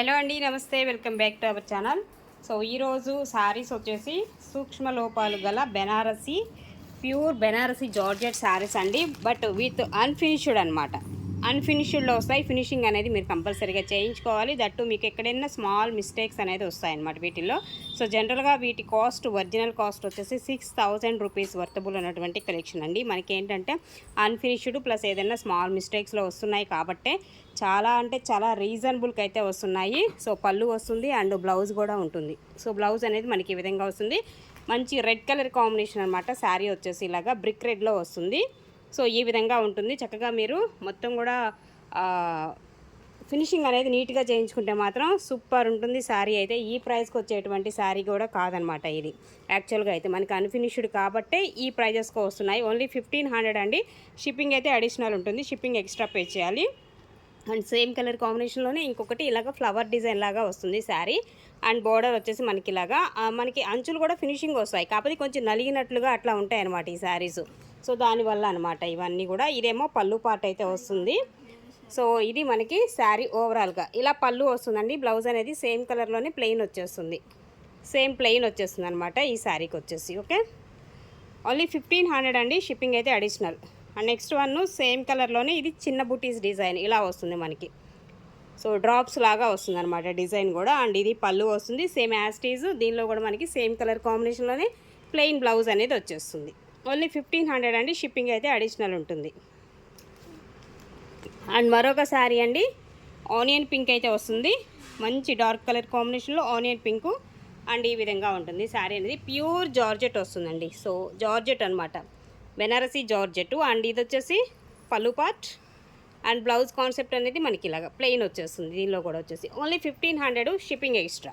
Hello అండి నమస్తే. Welcome back to our channel. So ఈరోజు శారీస్ వచ్చేసి సూక్ష్మ లోపాలు గల బెనారసి ప్యూర్ బెనారసి జార్జెట్ శారీస్ అండి బట్ విత్ అన్ఫినిష్డ్ అనమాట అన్ఫినిష్డ్లో వస్తాయి. ఫినిషింగ్ అనేది మీరు కంపల్సరీగా చేయించుకోవాలి. దట్టు మీకు ఎక్కడైనా స్మాల్ మిస్టేక్స్ అనేది వస్తాయన్నమాట వీటిల్లో. సో జనరల్గా వీటి కాస్ట్ ఒరిజినల్ కాస్ట్ వచ్చేసి సిక్స్ థౌజండ్ రూపీస్ వర్తబుల్ ఉన్నటువంటి కలెక్షన్ అండి. మనకి ఏంటంటే అన్ఫినిష్డ్ ప్లస్ ఏదైనా స్మాల్ మిస్టేక్స్లో వస్తున్నాయి కాబట్టే చాలా అంటే చాలా రీజనబుల్కి అయితే వస్తున్నాయి. సో పళ్ళు వస్తుంది అండ్ బ్లౌజ్ కూడా ఉంటుంది. సో బ్లౌజ్ అనేది మనకి ఈ విధంగా వస్తుంది. మంచి రెడ్ కలర్ కాంబినేషన్ అనమాట శారీ వచ్చేసి ఇలాగా బ్రిక్ రెడ్లో వస్తుంది. సో ఈ విధంగా ఉంటుంది. చక్కగా మీరు మొత్తం కూడా ఫినిషింగ్ అనేది నీట్గా చేయించుకుంటే మాత్రం సూపర్ ఉంటుంది. శారీ అయితే ఈ ప్రైస్కి వచ్చేటువంటి శారీ కూడా కాదనమాట ఇది. యాక్చువల్గా అయితే మనకి అన్ఫినిష్డ్ కాబట్టే ఈ ప్రైజెస్కి వస్తున్నాయి. ఓన్లీ ఫిఫ్టీన్ హండ్రెడ్ అండి. షిప్పింగ్ అయితే అడిషనల్ ఉంటుంది. షిప్పింగ్ ఎక్స్ట్రా పే చేయాలి. అండ్ సేమ్ కలర్ కాంబినేషన్లోనే ఇంకొకటి ఇలాగ ఫ్లవర్ డిజైన్ లాగా వస్తుంది శారీ. అండ్ బోర్డర్ వచ్చేసి మనకి ఇలాగా మనకి అంచులు కూడా ఫినిషింగ్ వస్తాయి. కాకపోతే కొంచెం నలిగినట్లుగా అట్లా ఉంటాయి అనమాట ఈ శారీస్. సో దానివల్ల అనమాట ఇవన్నీ కూడా. ఇదేమో పళ్ళు పార్ట్ అయితే వస్తుంది. సో ఇది మనకి శారీ ఓవరాల్గా. ఇలా పళ్ళు వస్తుందండి. బ్లౌజ్ అనేది సేమ్ కలర్లోనే ప్లెయిన్ వచ్చేస్తుంది. సేమ్ ప్లెయిన్ వచ్చేస్తుంది అనమాట ఈ శారీకి వచ్చేసి ఓకే? ఓన్లీ ఫిఫ్టీన్ హండ్రెడ్ అండి. షిప్పింగ్ అయితే additional. And next one same కలర్లోనే ఇది చిన్న బుటీస్ డిజైన్ ఇలా వస్తుంది మనకి. సో డ్రాప్స్ లాగా వస్తుంది అనమాట డిజైన్ కూడా. అండ్ ఇది పళ్ళు వస్తుంది. సేమ్ యాస్టీజ్ దీనిలో కూడా మనకి సేమ్ కలర్ కాంబినేషన్లోనే ప్లెయిన్ బ్లౌజ్ అనేది వచ్చేస్తుంది. ఓన్లీ ఫిఫ్టీన్ హండ్రెడ్ అండి షిప్పింగ్ అయితే అడిషనల్ ఉంటుంది. అండ్ మరొక శారీ అండి ఆనియన్ పింక్ అయితే వస్తుంది. మంచి డార్క్ కలర్ కాంబినేషన్లో ఆనియన్ పింక్ అండ్ ఈ విధంగా ఉంటుంది. శారీ అనేది ప్యూర్ జార్జెట్ వస్తుందండి. సో జార్జెట్ అనమాట బెనారసీ జార్జెట్. అండ్ ఇది వచ్చేసి పళ్ళు పార్ట్ అండ్ బ్లౌజ్ కాన్సెప్ట్ అనేది మనకి ఇలాగ ప్లెయిన్ వచ్చేస్తుంది. దీనిలో కూడా వచ్చేసి only fifteen hundred shipping extra.